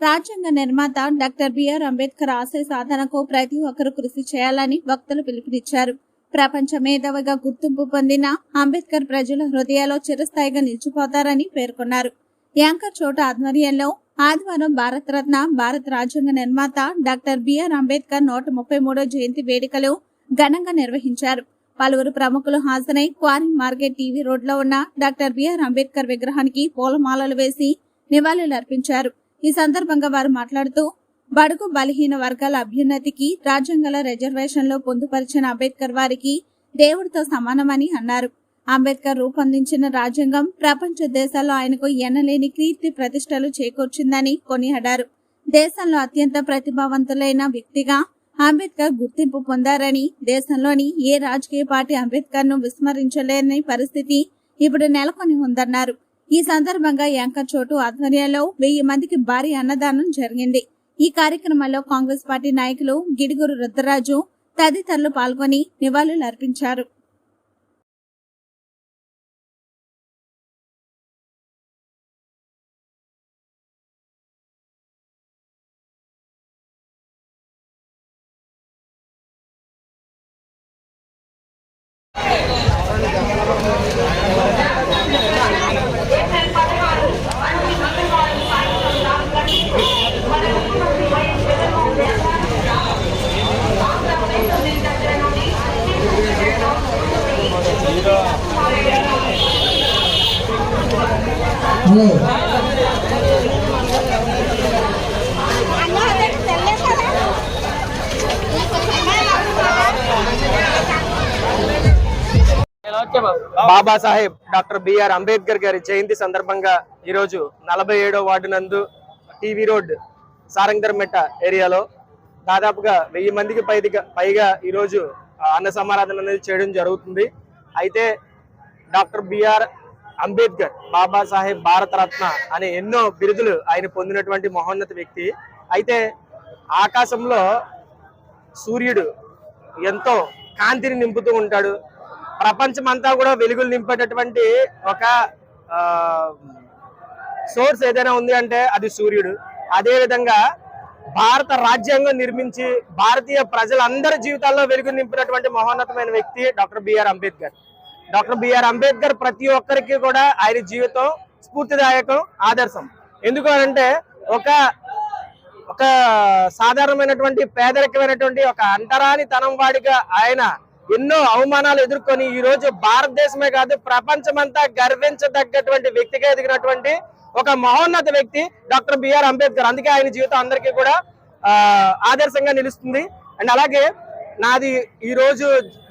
రాజ్యాంగ నిర్మాత doctor BR Ambedkar ఆశయ సాధనకు ప్రతి ఒక్కరూ కృషి చేయాలని వక్తలు పిలుపునిచ్చారు. ప్రపంచ మేధావిగా గుర్తింపు పొందిన అంబేద్కర్ ప్రజల హృదయాల్లో చిరస్థాయిగా నిలిచిపోతారని పేర్కొన్నారు. యాంకర్ చోట ఆధ్వర్యంలో ఆదివారం భారతరత్న భారత రాజ్యాంగ నిర్మాత డాక్టర్ బిఆర్ అంబేద్కర్ నూట ముప్పై మూడో జయంతి వేడుకలు ఘనంగా నిర్వహించారు. పలువురు ప్రముఖులు హాజరై క్వారీ మార్కెట్ టీవీ రోడ్లో ఉన్న డాక్టర్ బిఆర్ అంబేద్కర్ విగ్రహానికి పూలమాలలు వేసి నివాళులర్పించారు. ఈ సందర్భంగా వారు మాట్లాడుతూ బడుగు బలహీన వర్గాల అభ్యున్నతికి రాజ్యాంగంలో రిజర్వేషన్లో పొందుపరిచిన అంబేద్కర్ వారికి దేవుడితో సమానమని అన్నారు. అంబేద్కర్ రూపొందించిన రాజ్యాంగం ప్రపంచ దేశాల్లో ఆయనకు ఎనలేని కీర్తి ప్రతిష్టలు చేకూర్చిందని కొనియాడారు. దేశంలో అత్యంత ప్రతిభావంతులైన వ్యక్తిగా అంబేద్కర్ గుర్తింపు పొందారని దేశంలోని ఏ రాజకీయ పార్టీ అంబేద్కర్ను విస్మరించలేని పరిస్థితి ఇప్పుడు నెలకొని ఉందన్నారు. ఈ సందర్భంగా యాంకర్ చోటు ఆధ్వర్యంలో వెయ్యి మందికి భారీ అన్నదానం జరిగింది. ఈ కార్యక్రమంలో కాంగ్రెస్ పార్టీ నాయకులు గిడుగురు రుద్రరాజు తదితరులు పాల్గొని నివాళులు అర్పించారు hello Babasaheb doctor B R Ambedkar గారి జయంతి సందర్భంగా ఈరోజు నలభై ఏడో వార్డు నందు టీవీ రోడ్ సారంగర్మెట్ట ఏరియాలో దాదాపుగా వెయ్యి మందికి పైదిగా పైగా ఈరోజు అన్న సమారాధన అనేది చేయడం జరుగుతుంది. అయితే doctor B R Ambedkar Babasaheb Bharat Ratna అనే ఎన్నో బిరుదులు ఆయన పొందినటువంటి మహోన్నత వ్యక్తి. అయితే ఆకాశంలో సూర్యుడు ఎంతో కాంతిని నింపుతూ ఉంటాడు. ప్రపంచమంతా కూడా వెలుగులు నింపేటటువంటి ఒక సోర్స్ ఏదైనా ఉంది అంటే అది సూర్యుడు. అదే విధంగా భారత రాజ్యాంగం నిర్మించి భారతీయ ప్రజలందరి జీవితాల్లో వెలుగు నింపినటువంటి మహోన్నతమైన వ్యక్తి doctor B R Ambedkar. Doctor B R Ambedkar ప్రతి ఒక్కరికి కూడా ఆయన జీవితం స్ఫూర్తిదాయకం ఆదర్శం. ఎందుకు అంటే ఒక ఒక సాధారణమైనటువంటి పేదరికమైనటువంటి ఒక అంటరాని తనం వాడిగా ఆయన ఎన్నో అవమానాలు ఎదుర్కొని ఈ రోజు భారతదేశమే కాదు ప్రపంచమంతా గర్వించదగ్గటువంటి వ్యక్తిగా ఎదిగినటువంటి ఒక మహోన్నత వ్యక్తి డాక్టర్ బిఆర్ అంబేద్కర్. అందుకే ఆయన జీవితం అందరికీ కూడా ఆదర్శంగా నిలుస్తుంది. అండ్ అలాగే నాది ఈ రోజు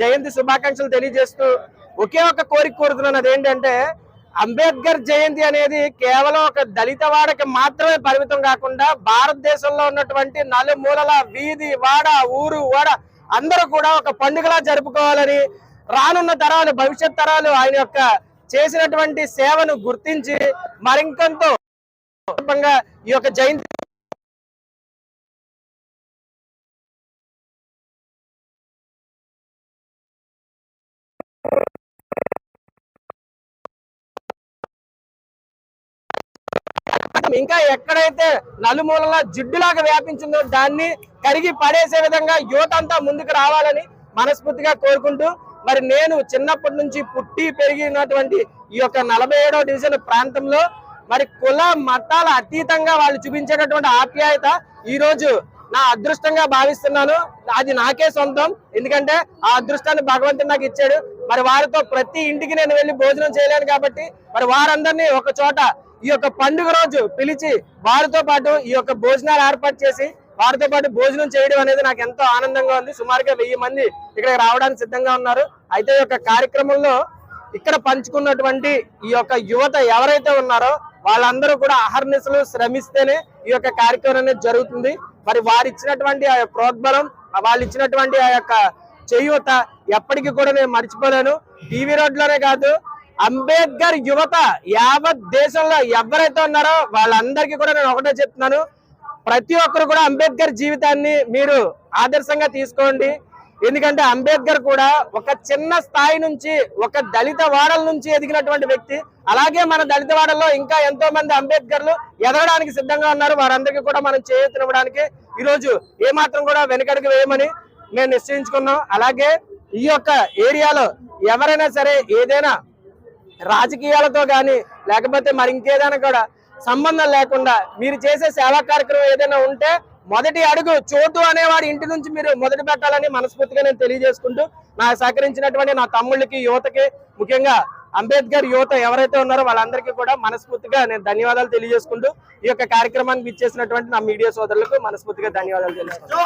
జయంతి శుభాకాంక్షలు తెలియజేస్తూ ఒకే ఒక కోరిక కోరుతున్నాను. అదేంటంటే అంబేద్కర్ జయంతి అనేది కేవలం ఒక దళిత వాడకి మాత్రమే పరిమితం కాకుండా భారతదేశంలో ఉన్నటువంటి నలుమూలల వీధి వాడ ఊరు వాడ అందరూ కూడా ఒక పండుగలా జరుపుకోవాలని రానున్న తరాలు భవిష్యత్ తరాలు ఆయన యొక్క చేసినటువంటి సేవను గుర్తించి మరింకంతో ఈ యొక్క జయంతి ఇంకా ఎక్కడైతే నలుమూలల జిడ్డులాగా వ్యాపించిందో దాన్ని కరిగి పడేసే విధంగా యువత అంతా ముందుకు రావాలని మనస్ఫూర్తిగా కోరుకుంటూ మరి నేను చిన్నప్పటి నుంచి పుట్టి పెరిగినటువంటి ఈ యొక్క నలభై ఏడో డివిజన్ ప్రాంతంలో మరి కుల మతాల అతీతంగా వాళ్ళు చూపించేటటువంటి ఆప్యాయత ఈ రోజు నా అదృష్టంగా భావిస్తున్నాను. అది నాకే సొంతం. ఎందుకంటే ఆ అదృష్టాన్ని భగవంతుడు నాకు ఇచ్చాడు. మరి వారితో ప్రతి ఇంటికి నేను వెళ్ళి భోజనం చేయలేను కాబట్టి మరి వారందరినీ ఒక చోట ఈ యొక్క పండుగ రోజు పిలిచి వారితో పాటు ఈ యొక్క భోజనాలు ఏర్పాటు చేసి వారితో పాటు భోజనం చేయడం అనేది నాకు ఎంతో ఆనందంగా ఉంది. సుమారుగా వెయ్యి మంది ఇక్కడికి రావడానికి సిద్ధంగా ఉన్నారు. అయితే ఈ యొక్క కార్యక్రమంలో ఇక్కడ పంచుకున్నటువంటి ఈ యొక్క యువత ఎవరైతే ఉన్నారో వాళ్ళందరూ కూడా అహర్నిశలు శ్రమిస్తేనే ఈ యొక్క కార్యక్రమం అనేది జరుగుతుంది. మరి వారు ఇచ్చినటువంటి ఆ ప్రోద్బలం వాళ్ళు ఇచ్చినటువంటి ఆ యొక్క చేయూత ఎప్పటికీ కూడా నేను మర్చిపోలేను. టీవీ రోడ్లోనే కాదు అంబేద్కర్ యువత యావత్ దేశంలో ఎవరైతే ఉన్నారో వాళ్ళందరికీ కూడా నేను ఒకటే చెప్తున్నాను. ప్రతి ఒక్కరు కూడా అంబేద్కర్ జీవితాన్ని మీరు ఆదర్శంగా తీసుకోండి. ఎందుకంటే అంబేద్కర్ కూడా ఒక చిన్న స్థాయి నుంచి ఒక దళిత వాడల నుంచి ఎదిగినటువంటి వ్యక్తి. అలాగే మన దళిత వాడల్లో ఇంకా ఎంతో మంది అంబేద్కర్లు ఎదగడానికి సిద్ధంగా ఉన్నారు. వారందరికీ కూడా మనం చేయూతనివ్వడానికి ఈరోజు ఏమాత్రం కూడా వెనకడుగు వేయమని మేము నిశ్చయించుకున్నాం. అలాగే ఈ యొక్క ఏరియాలో ఎవరైనా సరే ఏదైనా రాజకీయాలతో కానీ లేకపోతే మరి ఇంకేదైనా కూడా సంబంధం లేకుండా మీరు చేసే సేవా కార్యక్రమం ఏదైనా ఉంటే మొదటి అడుగు చోటు అనేవాడి ఇంటి నుంచి మీరు మొదలు పెట్టాలని మనస్ఫూర్తిగా నేను తెలియజేసుకుంటూ నాకు సహకరించినటువంటి నా తమ్ముళ్ళకి యువతకి ముఖ్యంగా అంబేద్కర్ యువత ఎవరైతే ఉన్నారో వాళ్ళందరికీ కూడా మనస్ఫూర్తిగా నేను ధన్యవాదాలు తెలియజేసుకుంటూ ఈ యొక్క కార్యక్రమానికి ఇచ్చేసినటువంటి నా మీడియా సోదరులకు మనస్ఫూర్తిగా ధన్యవాదాలు తెలుసుకుంటాను